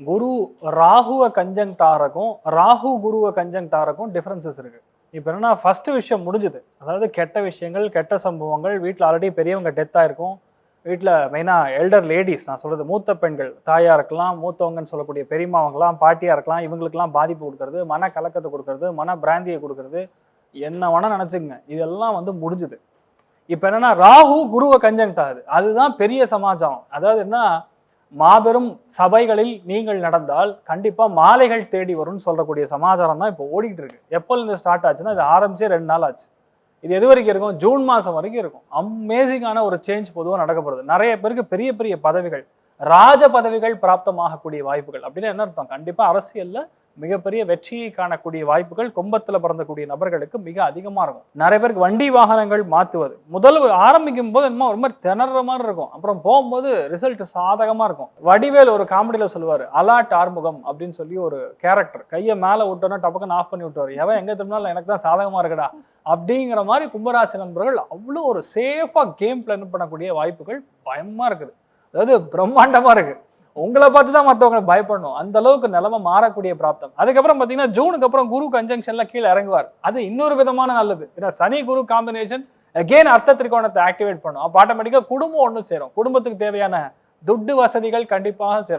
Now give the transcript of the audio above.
குரு ராகுவை கஞ்சங்டாரக்கும் ராகு குருவை கன்ஜங்ட் ஆகிறக்கும் டிஃப்ரென்சஸ் இருக்கு. இப்போ என்னன்னா ஃபஸ்ட்டு விஷயம் முடிஞ்சுது. அதாவது கெட்ட விஷயங்கள் கெட்ட சம்பவங்கள் வீட்டில் ஆல்ரெடி பெரியவங்க டெத் ஆகிருக்கும் வீட்டில் மெயினாக எல்டர் லேடிஸ் நான் சொல்கிறது மூத்த பெண்கள் தாயாக இருக்கலாம் மூத்தவங்கன்னு சொல்லக்கூடிய பெரியமாவங்களாம் பாட்டியாக இருக்கலாம் இவங்களுக்கெல்லாம் பாதிப்பு கொடுக்கறது மன கலக்கத்தை கொடுக்கறது மன பிராந்தியை கொடுக்கறது என்ன வேணால் நினச்சிங்க இதெல்லாம் வந்து முடிஞ்சுது. இப்போ என்னன்னா ராகு குருவை கஞ்சங்ட் ஆகுது அதுதான் பெரிய சமாச்சாரம். அதாவது என்ன மாபெரும் சபைகளில் நீங்கள் நடந்தால் கண்டிப்பாக மாலைகள் தேடி வரும்னு சொல்லக்கூடிய சமாச்சாரம் தான் இப்போ ஓடிக்கிட்டு இருக்கு. எப்போ இந்த ஸ்டார்ட் ஆச்சுன்னா இது ஆரம்பிச்சே ரெண்டு நாள் ஆச்சு. இது எது வரைக்கும் இருக்கும்? ஜூன் மாதம் வரைக்கும் இருக்கும். அமேசிங்கான ஒரு சேஞ்ச் பொதுவாக நடக்கப்படுது நிறைய பேருக்கு பெரிய பெரிய பதவிகள் ராஜ பதவிகள் பிராப்தமாகக்கூடிய வாய்ப்புகள் அப்படின்னு என்ன அர்த்தம்? கண்டிப்பாக அரசியலில் மிகப்பெரிய வெற்றியை காணக்கூடிய வாய்ப்புகள் கும்பத்தில் பிறந்தக்கூடிய நபர்களுக்கு மிக அதிகமாக இருக்கும். நிறைய பேருக்கு வண்டி வாகனங்கள் மாற்றுவது முதல் ஆரம்பிக்கும் போது என்னமோ ஒரு மாதிரி திணற மாதிரி இருக்கும். அப்புறம் போகும்போது ரிசல்ட் சாதகமாக இருக்கும். வடிவேல் ஒரு காமெடியில் சொல்லுவார் அலாட் ஆர்முகம் அப்படின்னு சொல்லி ஒரு கேரக்டர் கையை மேலே விட்டோன்னா டபக்குன்னு ஆஃப் பண்ணி விட்டுவார் எவன் எங்கே திரும்பினாலும் எனக்கு தான் சாதகமாக இருக்கடா அப்படிங்கிற மாதிரி கும்பராசி நண்பர்கள் அவ்வளோ ஒரு சேஃபாக கேம் பிளான் பண்ணக்கூடிய வாய்ப்புகள் பயமாக இருக்குது. அதாவது பிரம்மாண்டமாக இருக்குது உங்களை பார்த்து தான் மற்றவங்க பயப்படணும். அந்த அளவுக்கு நிலைமை மாறக்கூடிய பிராப்தம். அதுக்கப்புறம் பார்த்தீங்கன்னா ஜூனுக்கு அப்புறம் குரு கன்ஜங்ஷன்ல கீழே இறங்குவார். அது இன்னொரு விதமான நல்லது. ஏன்னா சனி குரு காம்பினேஷன் அகெயின் அர்த்த திரிகோணத்தை ஆக்டிவேட் பண்ணும். அப்போ ஆட்டோமேட்டிக்காக குடும்பம் ஒன்றும் சேரும். குடும்பத்துக்கு தேவையான துட்டு வசதிகள் கண்டிப்பாக சேரும்.